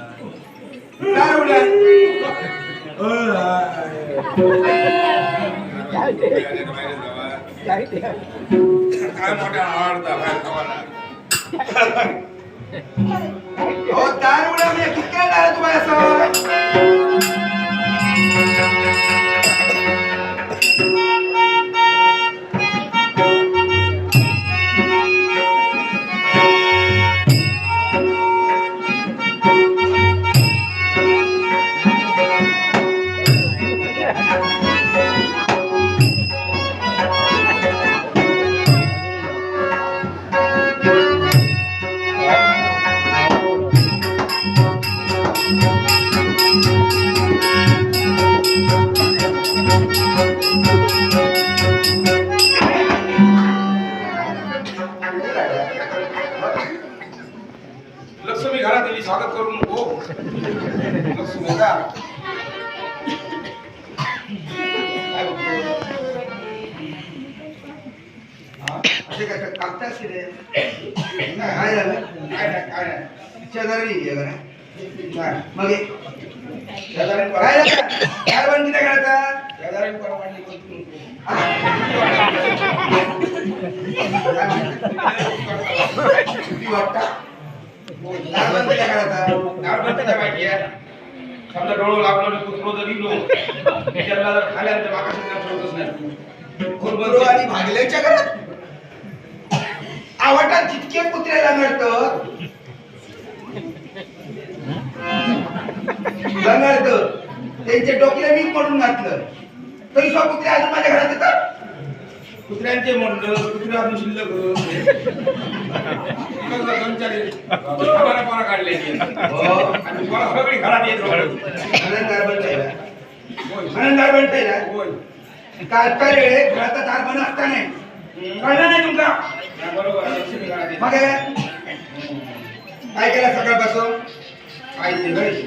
काय उड्या? काय मोठ्या आवडता बाहेर खावाला अहो, दार उड्या म्हणजे किती काय झालं तुम्हाला असं? घरात येईल स्वागत करू नको. का काय बघतो? असे काय की रे? काय झालं काय नाही काय नाही शेजारी जरा. काय? मग शेजारी काय काय बंद किती करायचा शेजारी परवानगी करतो किती वाटता? काय करायचा दार काय माहिती आहे? समजा डोळं लागलो आणि कुत्रो जर इलो त्याला जर खाल्यानंतर आकाशात नाही आणि भागल्याच्या घरात आवडतात जितके कुत्र्याला मिळतं लंगडतं त्यांच्या डोक्याला मी पडून घातलं तरी स्व कुत्रे अजून माझ्या घरात येतात कुत्र्यांचे म्हणलं कुत्रे अजून शिल्लक दोन चार आम्हाला पोरा काढले. आणि पोरा सगळी घरात येत होय. घराचा दार कळलं नाही तुमका बरोबर. मग? काय केलं सकाळपासून काय ते घरी.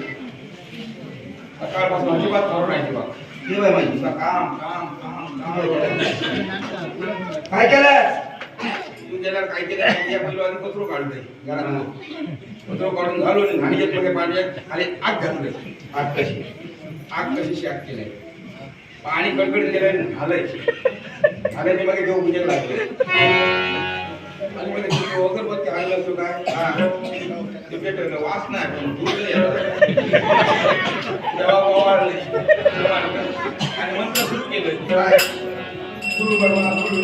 सकाळपासून अजिबात खरं नाही ते बघ. हे माझी. काम काम काम काम काय केलं काय केलं पहिलं कचरो काढले घरात कचरो काढून घालून आणि घाणी एक पाणी खाली आग घातलंय आग कशी आग कशी शाक केलंय पाणी कडकडीत गेलंय घालाय घालायचे मागे देव पूजेला लागले आणि अगरबत्ती आणलं तो काय ते पेटवलं वास नाही पण दूध तेव्हा ओवाळले. आणि मंत्र सुरू केलं. गुरु भगवान गुरु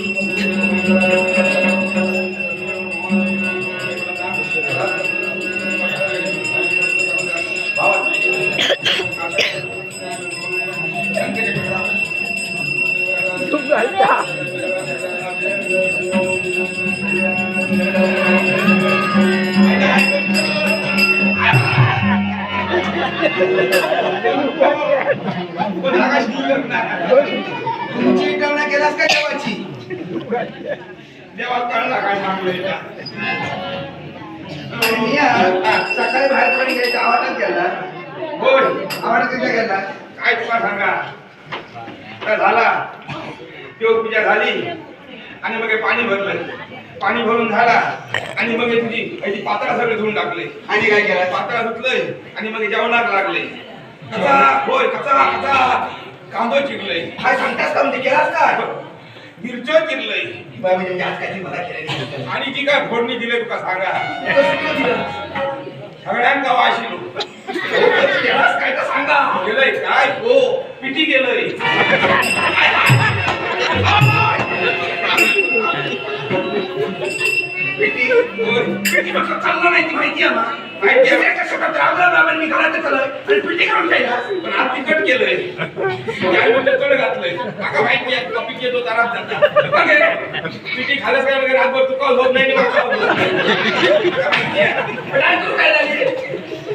तुमची विटवणा केलास का देवाची? देवा कळला काय सकाळी बाहेर पाणी घ्यायचं आवाजात गेला. होय. आवाजात तिथे गेला? काय तुला सांगा? काय झाला? देवपूजा झाली. आणि मग पाणी भरलं. पाणी भरून झाला. आणि मग तुझी पातळा सगळे धुवून टाकले. आणि काय केलं? पातळा धुतलंय. आणि मग जेवणाला लागले. कचा होय कचा कचा. कांदो चिरलंय. काय सांगतास का म्हणजे केलास का मिरच्या चिरलंय. बाई म्हणजे आज काय मला केलं आणि जी काय फोडणी दिली तुका सांगा? सगळ्यांका वाशिलो. केलास काय तर सांगा. गेलंय काय? हो पिटी गेलंय चाललं नाही ती माहिती आहे ना माहिती घरात आणि पिटी करून पण आज तिकट केलंय काय घातलंय माहिती आहे येतो दारात जाता पिटी काय वगैरे रातभर तुका नाही काय करू काय झाली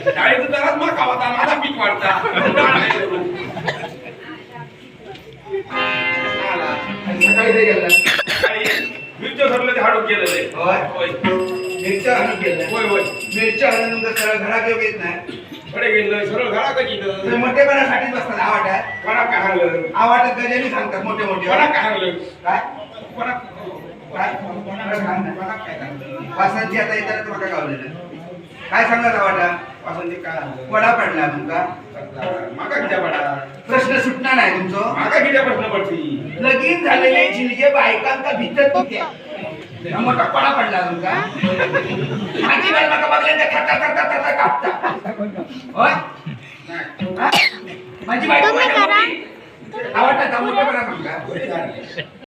डाळीचं दरात माका माझा पीक वाढता मिरच्या आणून गेल्या होय होय. मिरच्या आणून तुमचं सरळ घरात येऊ येत नाही. कडे गेलं सरळ घरात तर गेलं मोठेपणासाठीच बसतात आवाटात कोणा काय हाणलं आवाटात गजाली सांगतात मोठे मोठे. कोणा काय हाणलं काय? कोणा काय? कोणाला सांग कोणाला काय सांगतो वासंती आता गावलेलं काय सांगत वाटा? वासंती काय? वडा पडला तुमका मागा किती पडा प्रश्न सुटणार नाही तुमचं. मागा किती प्रश्न पडती लगीन झालेले झिलगे बायकांका भितर होत्या मोठा पडा पडला तुमका माझी बाई माका बघल्यानंतर कापता होय हा? माझी. आवडता तुमका.